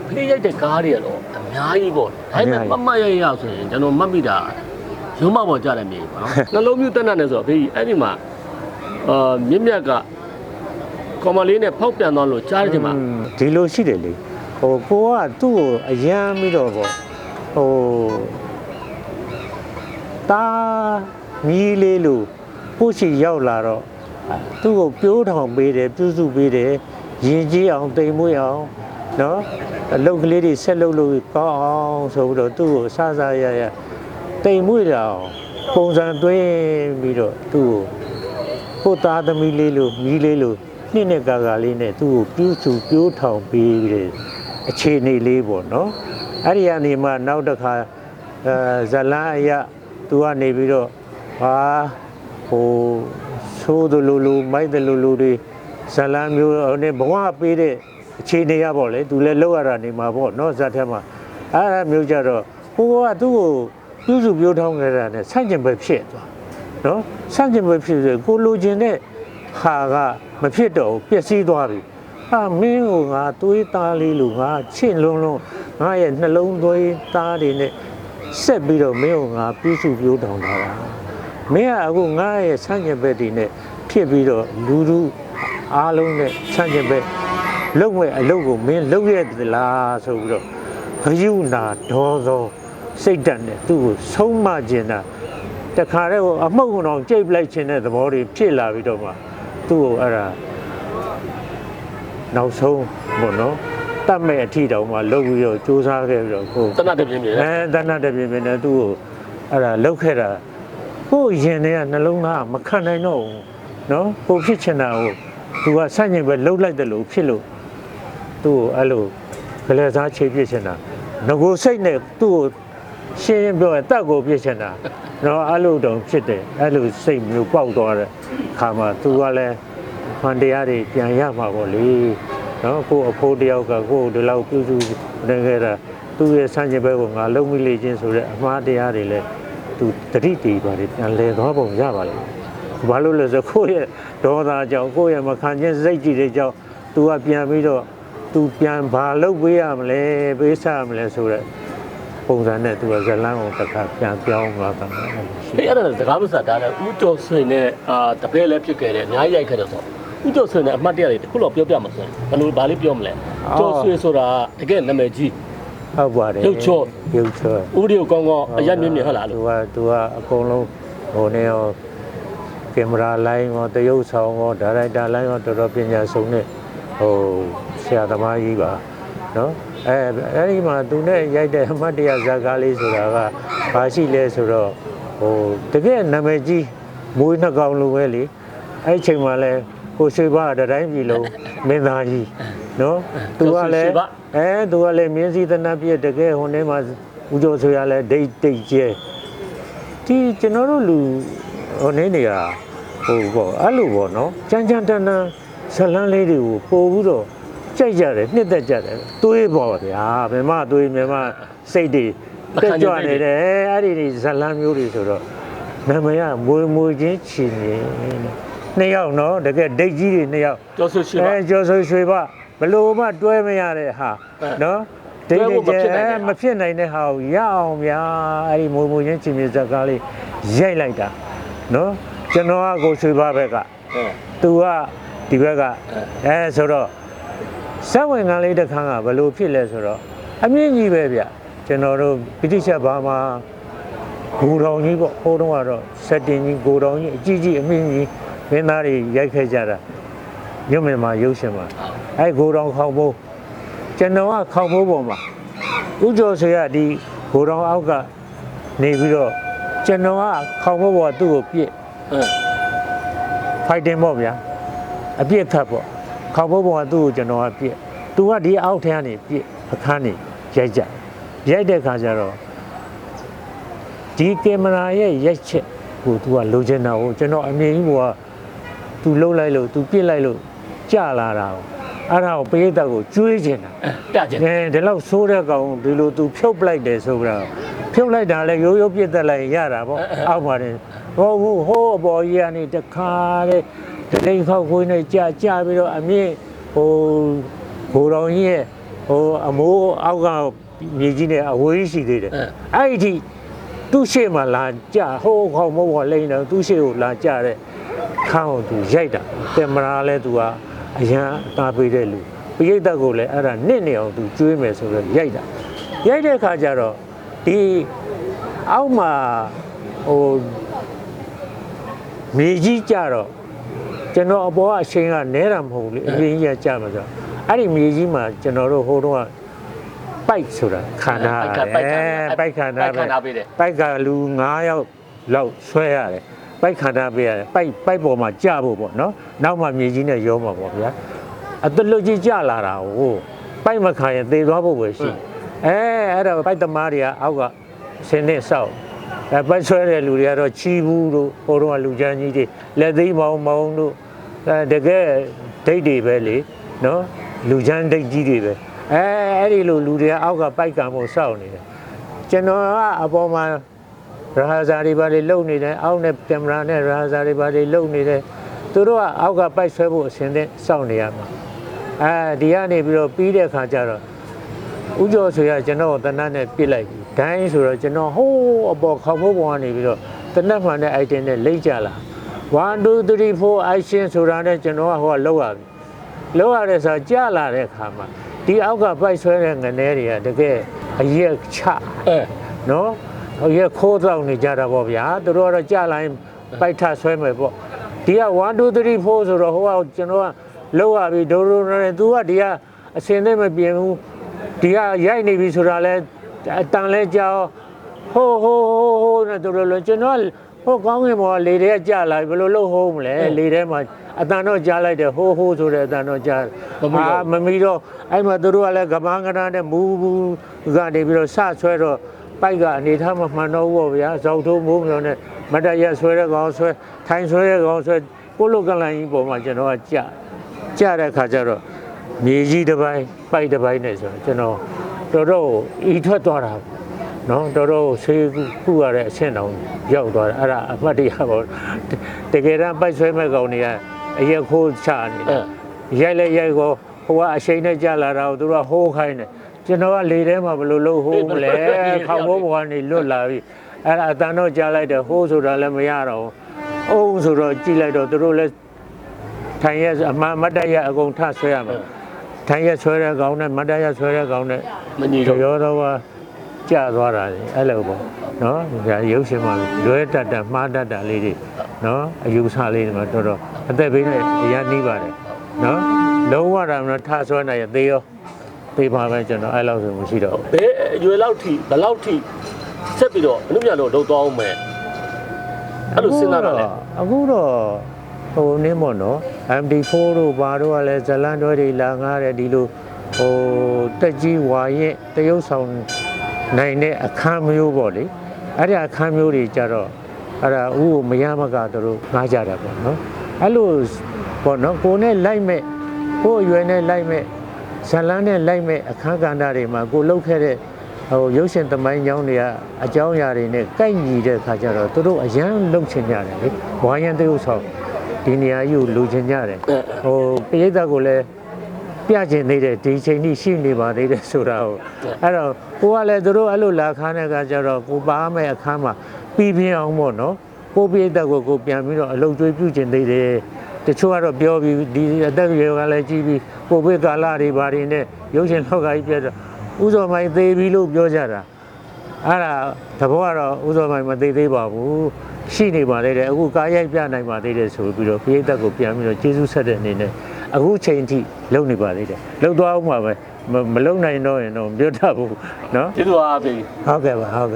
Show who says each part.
Speaker 1: အဖေးရိုက်တဲ့ကားတွေကတော့အများကြီးပေါ့ဒါပေမဲ့မမတ်ရရဆိုရင်ကျွန်တော်မှတ်မိတာရုံးမပေါ်ကြတယ်မြေပေါ့နော်နှလုံးမျိုးတက်နေတယ်ဆိုတော့ဖေးအဲ့ဒီမှာအာမြင့်မြတ်ကကော်မလေးနဲ့ဖောက်ပြန်သွားလို့ကြားတဲ့ချိန်မှာ
Speaker 2: อืมဒီလိုရှိတယ်လေဟိုကိုကသူ့ကိုအယမ်းပြီးတော့ပေါ့ဟိုတာမီးလေးလို့ပို့ရှိရောက်လာတော့သူ့ကိုပြိုးထောင်ပေးတယ်ပြုစုပေးတယ်ရင်ကြီးအောင်တိမ်မွေးအောင်နော် အလုပ်ကလေးတွေဆက်လုပ်လို့ကောင်းအောင်ဆိုပြီးတော့သူ့ကိုစစရရတိမ်မွေးတာအောင်ပုံစံသွင်းပြီးတော့သူ့ကိုကိုသားသမီးလေးလို့မီးလေးလို့နှစ်နှစ်ကာကာလေးနဲ့သူ့ကိုပြူးစုပြိုးထောင်ပြီးတဲ့အခြေအနေလေးပေါ့နော်အဲ့ဒီကနေမှနောက်တစ်ခါအဲဇလန်းအရသူကနေပြီးတော့ဟာဟိုသိုးတယ်လို့လို့မိုက်တယ်လို့လို့တွေဇလန်းမျိုးဟိုနဲ့ဘဝပေးတဲ့ အခြေအနေရပေါ့လေသူလည်းလောက်ရတာနေမှာပေါ့နော်ဇက်ထဲမှာအဲ့ဒါမျိုးကြတော့ဟိုကသူ့ကိုပြူးစုပြိုးထောင်ခဲ့တာနဲ့ဆန့်ကျင်ဘက်ဖြစ်သွားနော်စန့်ကျင်ဘက်ဖြစ်စေကိုလိုချင်တဲ့ဟာကမဖြစ်တော့ဘူးပျက်စီးသွားပြီဟာမင်းကိုငါသွေးသားလေးလို့ငါချင့်လွန်းလွန်းငါရဲ့နှလုံးသွေးသားတွေနဲ့ဆက်ပြီးတော့မင်းကိုငါပြုစုပြိုးတောင်တာပါမင်းကအခုငါရဲ့စန့်ကျင်ဘက်တွေနဲ့ဖြစ်ပြီးတော့လူလူအားလုံးနဲ့စန့်ကျင်ဘက် လုံမဲ့အလုပ်ကိုမင်းလုပ်ရသလားဆိုပြီးတော့ဘယုနာဒေါသောစိတ်ဓာတ်နဲ့သူ့ကိုဆုံးမခြင်းတာတခါတည်းဟိုအမှုန့်ကောင်ကြိတ်ပလိုက်ခြင်းတဲ့သဘောတွေဖြစ်လာပြီးတော့မှသူ့ကိုအဲ့ဒါနောက်ဆုံးပေါ့နော်တတ်မဲ့အထီတောင်မှလှုပ်ပြီးတော့စူးစမ်းခဲ့ပြီးတော့ကို
Speaker 1: တနတ်တပြင်းပြင်း
Speaker 2: အဲတဏ္ဍတပြင်းပြင်းနဲ့သူ့ကိုအဲ့ဒါလှုပ်ခဲ့တာကိုရင်ထဲကနှလုံးသားကမခံနိုင်တော့ဘူးနော်ကိုဖြစ်ချင်တာကိုသူကဆန့်ကျင်ပဲလှုပ်လိုက်တယ်လို့ဖြစ်လို့ သူ့ကိုအဲ့လိုကလေးစားခြေပြစ်ချင်တာငကိုစိတ်နဲ့သူ့ကိုရှင်းရင်ပြောရင်တက်ကိုပြစ်ချင်တာတော့အဲ့လိုတောင်ဖြစ်တယ်အဲ့လိုစိတ်မျိုးပေါက်သွားတဲ့ခါမှာသူကလည်းဖန်တရားတွေပြန်ရမှာပေါ့လေနော်ကို့အဖိုးတယောက်ကကို့ဒီလောက်ပြုစုနေခဲ့တာသူ့ရဲ့ဆန့်ကျင်ဘက်ကိုငါလုံးမိလေချင်းဆိုတဲ့အမှားတရားတွေလည်းသူတတိတည်ပါတယ်ပြန်လဲသွားပုံရပါလေဘာလို့လဲဆိုကိုယ့်ရဲ့ဒေါသကြောင့်ကိုယ့်ရဲ့မခံချင်းစိတ်ကြည်တွေကြောင့်သူကပြန်ပြီးတော့ သူပြန်ဘာလုပ်ပေးရမလဲပေးစားရမလဲဆိုတော့ပုံစံနဲ့သူကဇလန်းကိုတစ်ခါပြန်ပြောင်းသွားတာအဲ့လိုရှိ
Speaker 1: ဖေးအဲ့ဒါစကားမဆက်တာလည်းဥတော်ဆွေနဲ့အာတပည့်လည်းဖြစ်ခဲ့တယ်အများကြီးရိုက်ခဲ့တယ်ဆိုဥတော်ဆွေနဲ့အမှတ်တရတွေတစ်ခုတော့ပြောပြမှာဆိုရင်ဘယ်လိုဘာလေးပြောမလဲကျော်ဆွေဆိုတာတကယ်နာမည်ကြီး
Speaker 2: ဟုတ်ပါတယ်
Speaker 1: ရုပ်ချော့
Speaker 2: ရုပ်ချော့
Speaker 1: ဥပဒေကိုကောင်းကောင်းအရက်မြင့်မြင့်ဟုတ်လား
Speaker 2: သူ
Speaker 1: လို့
Speaker 2: ကသူကအကုန်လုံးဟိုနေရောကင်မရာလိုင်းရောတရုပ်ဆောင်ရောဒါရိုက်တာလိုင်းရောတော်တော်ပညာဆုံးတဲ့ ဟိုဆရာသမားကြီးပါနော်အဲအဲ့ဒီမှာသူနဲ့ရိုက်တဲ့အမှတ်တရဇာတ်ကားလေးဆိုတာကဘာရှိလဲဆိုတော့ဟိုတကယ်နာမည်ကြီးမွေးနှစ်ကောင်လိုပဲလေအဲ့ဒီချိန်မှာလဲကိုရွှေဘာတတိုင်းပြည်လုံးမင်းသားကြီးနော်သူကလည်းအဲသူကလည်းမြင်းစည်းသနာပြည့်တကယ်ဟိုထဲမှာဦးကျော်ဆိုရလဲဒိတ်တိတ်ကျဲဒီကျွန်တော်တို့လူဟိုနေနေရဟိုပေါ့အဲ့လိုပေါ့နော်ကြမ်းကြမ်းတန်းတန်း ဇလန်းလေးတွေကိုပို့ပြီးတော့ကြိုက်ကြတယ်နှစ်သက်ကြတယ်တွေးပေါ့ဗျာဘယ်မှတွေးမြမစိတ်တွေတက်ကြွနေတယ်အဲ့ဒီဒီဇလန်းမျိုးတွေဆိုတော့နာမည်ကမွေမွေချင်းချီနေနှစ်ယောက်နော်တကယ်ဒိတ်ကြီးတွေနှစ်ယောက်
Speaker 1: ကျော်ဆွေရှိပါ
Speaker 2: အဲကျော်ဆိုရွှေဘဘလို့မှတွဲမရတဲ့ဟာ
Speaker 1: အဲ
Speaker 2: နော်
Speaker 1: တွဲဖို့မဖြစ်နိုင်တဲ့ဟာ
Speaker 2: မဖြစ်နိုင်တဲ့ဟာကိုရအောင်ဗျာအဲ့ဒီမွေမွေချင်းချင်းမြေဇက်ကားလေးရိုက်လိုက်တာနော်ကျွန်တော်ကကိုရွှေဘဘက်က
Speaker 1: ဟုတ်
Speaker 2: သူက ဒီဘက်ကအဲဆိုတော့စက်ဝင်ကလေးတစ်ခါကဘလို့ဖြစ်လဲဆိုတော့အမြင့်ကြီးပဲဗျကျွန်တော်တို့ဗြိတိရှဘာမှာဂိုတော်ကြီးပေါ့ဟိုတုန်းကတော့စက်တင်ကြီးဂိုတော်ကြီးအကြီးကြီးအမြင့်ကြီးမင်းသားတွေရိုက်ခဲ့ကြတာညမင်မှာရုပ်ရှင်မှာအဲဂိုတောင်ခေါင်မိုးကျွန်တော်ကခေါင်မိုးပေါ်မှာဥကျော်ဆွေကဒီဂိုတောင်အောက်ကနေပြီးတော့ကျွန်တော်ကခေါင်မိုးပေါ်ကသူ့ကိုပြစ်
Speaker 1: ဟုတ်
Speaker 2: ဖိုက်တင်ပေါ့ဗျာ အပြစ်ခတ်ပေါ့ခေါင်မိုးပေါ်ကသူ့ကိုကျွန်တော်ကပြစ်သူကဒီအောက်ထဲကနေပြစ်အခန်းနေရိုက်ကြရိုက်တဲ့ခါကျတော့ဒီကင်မရာရဲ့ရိုက်ချက်ကိုသူကလိုချင်တာကိုကျွန်တော်အမြင်ကြီးကသူလှုပ်လိုက်လို့သူပြစ်လိုက်လို့ကြာလာတာကိုအဲ့ဒါကိုပရိသတ်ကိုကျွေးချင်တာ
Speaker 1: ပြကျင်
Speaker 2: အဲဒီလောက်ဆိုးတဲ့ကောင်ဒီလိုသူဖြုတ်ပလိုက်တယ်ဆိုကြတော့ဖြုတ်လိုက်တာလဲရိုးရိုးပြစ်သက်လိုက်ရင်ရတာပေါ့အောက်ပါတယ်ဟိုဟိုဟိုအပေါ်ကြီးကနေတခါတဲ့ တလိန်ခောက်ခွေးနဲ့ကြာကြာပြီးတော့အမြင့်ဟိုဘိုးတော်ကြီးရဲ့ဟိုအမိုးအောက်ကမြေကြီးနဲ့အဝေးရှိသေးတယ်
Speaker 1: အဲ
Speaker 2: အဲ့ဒီသူ့ရှေ့မှာလာကြဟိုးခေါင်းမဟုတ်လိမ့်တော့သူ့ရှေ့ကိုလာကြတဲ့ခန်းကိုသူရိုက်တာကင်မရာလဲသူကအရန်အသားပေးတဲ့လူပရိသတ်ကိုလည်းအဲ့ဒါနစ်နေအောင်သူကျွေးမယ်ဆိုတော့ရိုက်တာရိုက်တဲ့ခါကျတော့ဒီအောက်မှာဟိုမြေကြီးကြတော့ ကျွန်တော်အပေါ်ကအချိန်ကနဲတာမဟုတ်ဘူးလေအပြင်ကြီးကကြမှာဆိုတော့အဲ့ဒီမြေကြီးမှာကျွန်တော်တို့ဟိုတုန်းကပိုက်ဆိုတာခန္ဓာ
Speaker 1: ပိုက်ခါ
Speaker 2: အဲပိုက်ခန္ဓာ
Speaker 1: ပိုက်ခန္ဓာပေးတယ်
Speaker 2: ပိုက်ကလူ9ယောက်လောက်ဆွဲရတယ်ပိုက်ခန္ဓာပေးရတယ်ပိုက်ပိုက်ပေါ်မှာကြဖို့ပေါ့နော်နောက်မှမြေကြီးနဲ့ရောမှာပေါ့ဗျာအတလူကြီးကြလာတာဟိုပိုက်မခံရင်သေသွားဖို့ပဲရှိအဲအဲ့တော့ပိုက်သမားတွေကအောက်ကဆင်းနေဆောက်အဲပိုက်ဆွဲတဲ့လူတွေကတော့ချီဘူးတို့ဟိုတော့ကလူချမ်းကြီးတွေလက်သိမ်းမောင်းမောင်းတို့ အဲတကယ်ဒိတ်တွေပဲလေနော်လူချမ်းဒိတ်ကြီးတွေပဲအဲအဲ့ဒီလိုလူတွေကအောက်ကပိုက်ကံဖို့စောက်နေတယ်ကျွန်တော်ကအပေါ်မှာရာဟာဇာတွေဘာတွေလုံနေတယ်အောက်နဲ့ကင်မရာနဲ့ရာဟာဇာတွေဘာတွေလုံနေတယ်သူတို့ကအောက်ကပိုက်ဆွဲဖို့အစဉ်သင့်စောင့်နေရမှာအဲဒီကနေပြီးတော့ပြီးတဲ့ခါကျတော့ဥကျော်ဆိုရကျွန်တော်ကိုတနတ်နဲ့ပြစ်လိုက်ပြီဒိုင်းဆိုတော့ကျွန်တော်ဟိုးအပေါ်ခေါင်းမိုးပေါ်ကနေပြီးတော့တနတ်မှန်တဲ့ item နဲ့လိမ့်ကြလာ 1 2 3 4 action ဆိုတာနဲ့ကျွန်တော်ကဟိုကလောက်ရပြီလောက်ရတဲ့ဆိုကြာလာတဲ့အခါမှာဒီအောက်ကပိုက်ဆွဲတဲ့ငနေတွေကတကယ်အရက်ချ
Speaker 1: အဲ
Speaker 2: နော်အရက်ခိုးတော့နေကြတာပေါ့ဗျာသူတို့ကတော့ကြာလာရင်ပိုက်ထဆွဲမယ်ပေါ့ဒီက1 2 3 4ဆိုတော့ဟိုကကျွန်တော်ကလောက်ရပြီဒိုဒိုနဲ့ तू ကဒီကအစင်နဲ့မပြင်ဘူးဒီကရိုက်နေပြီဆိုတာလဲအတန်လဲကြောက်ဟိုးဟိုးဟိုးဟိုးနဲ့သူတို့လည်းကျွန်တော် ကဟိုကောင်းကင်ဘောကလေတွေကကြာလာပြီဘယ်လိုလုပ်ဟိုးမလဲလေထဲမှာအတန်တော့ကြားလိုက်တယ်ဟိုးဟိုးဆိုတဲ့အတန်တော့ကြားအာမမီတော့အဲ့မှာသူတို့ကလည်းကပန်းကနာနဲ့မူးဘူးကနေပြီးတော့စဆွဲတော့ပိုက်ကအနေထားမမှန်တော့ဘူးပေါ့ဗျာဇောက်ထိုးမိုးမြောင်နဲ့မတရက်ဆွဲတဲ့ကောင်ဆွဲထိုင်ဆွဲတဲ့ကောင်ဆွဲကိုလုတ်ကလန်ကြီးပေါ်မှာကျွန်တော်ကကြာကြာတဲ့ခါကျတော့မြေကြီးတစ်ပိုင်းပိုက်တစ်ပိုင်းနဲ့ဆိုတော့ကျွန်တော်တော်တော်ဤထွက်သွားတာ နော်တော်တော်ဆေးခုရတဲ့အဆင့်တောင်ရောက်သွားတယ်အဲ့ဒါအမှတ်တရပေါ့တကယ်တမ်းပိုက်ဆွဲမဲ့ကောင်တွေကအရက်ခိုးချနေတယ်ရိုက်လဲရိုက်ကောဟိုကအရှိန်နဲ့ကြာလာတာကိုသူတို့ကဟိုးခိုင်းတယ်ကျွန်တော်ကလေထဲမှာဘယ်လိုလုပ်ဟိုးမလဲခေါင်းမိုးဘဝကနေလွတ်လာပြီအဲ့ဒါအတန်တော့ကြားလိုက်တယ်ဟိုးဆိုတာလည်းမရတော့ဘူးအုံးဆိုတော့ကြည့်လိုက်တော့သူတို့လည်းထိုင်ရက်အမှန်မတ်တရအကုန်ထဆွဲရမယ်ထိုင်ရက်ဆွဲတဲ့ကောင်နဲ့မတ်တရဆွဲတဲ့ကောင်နဲ့
Speaker 1: မညီတော့
Speaker 2: ရောတော့ ကကြာသွားတာလေအဲ့လိုပေါ့နော်ဒါရုပ်ရှင်မှာလွဲတတ်တာမှားတတ်တာလေးတွေနော်အယူဆလေးတွေမှာတော်တော်အသက်ဘေးနဲ့အရန်နှီးပါတယ်နော်လုံးဝတာမလို့ထဆွဲနိုင်ရသေးရောသေးပါပဲကျွန်တော်အဲ့လောက်ဆိုမရှိတော့ဘူး
Speaker 1: ဘယ်အရွယ်လောက်ထိဘယ်လောက်ထိဆက်ပြီးတော့အမှုမြတ်လို့လှုပ်သွားအောင်မယ်အဲ့လိုစဉ်းစားတာလေ
Speaker 2: အခုတော့ဟိုနင်းမော်နော် MD4 တို့ဘာတို့ကလည်းဇလန်တွဲတွေလာငားတယ်ဒီလိုဟိုတက်ကြီးဝါရင်တရုပ်ဆောင် နိုင်တဲ့အခန်းမျိုးပေါ့လေအဲ့ဒီအခန်းမျိုးတွေကြတော့အဲ့ဒါဥကိုမရမကတို့ငားကြတာပေါ့နော်အဲ့လိုပေါ့နော်ကိုနဲ့လိုက်မဲ့ကိုအရွယ်နဲ့လိုက်မဲ့ဇလန်နဲ့လိုက်မဲ့အခန်းကဏ္ဍတွေမှာကိုလှုပ်ခဲ့တဲ့ဟိုရုပ်ရှင်သမိုင်းကြောင်းတွေကအကြောင်းအရာတွေနဲ့ကိုက်ညီတဲ့ခါကျတော့သူတို့အရန်လုံချင်ကြတယ်လေဝါရန်တရုပ်ဆောင်ဒီနေရာကြီးကိုလူချင်ကြတယ်ဟိုပရိသတ်ကိုလည်း ပြချင်သေးတယ်ဒီချိန်ကြီးရှိနေပါသေးတယ်ဆိုတာကိုအဲ့တော့ကိုကလည်းသူတို့အဲ့လိုလာခါတဲ့ခါကျတော့ကိုပါမယ်အခန်းမှာပြီးပြင်းအောင်ပေါ့နော်ကိုပရိသတ်ကိုကိုပြန်ပြီးတော့အလုပ်ကျွေးပြုချင်သေးတယ်တချို့ကတော့ပြောပြီးဒီအသက်အရွယ်ကလည်းကြီးပြီးကိုဗစ်ကာလတွေဘာတွေနဲ့ရုပ်ရှင်လောကကြီးပြတ်တော့ဥစ္စာမိုင်းသေးပြီလို့ပြောကြတာအဲ့ဒါသဘောကတော့ဥစ္စာမိုင်းမသေးသေးပါဘူးရှိနေပါသေးတယ်အခုကားရိုက်ပြနိုင်ပါသေးတယ်ဆိုပြီးတော့ပြည်သက်ကိုပြန်ပြီးတော့ကျေးဇူးဆက်တဲ့အနေနဲ့ အခုချိန်ထိလုံနေပါသေးတယ်လုံသွားအောင်ပါပဲမမလုံနိုင်တော့ရင်တော့မပြောတတ်ဘူးเนาะ
Speaker 1: ကျေးဇူးပါပြီ
Speaker 2: ဟုတ်ကဲ့ပါဟုတ်ကဲ့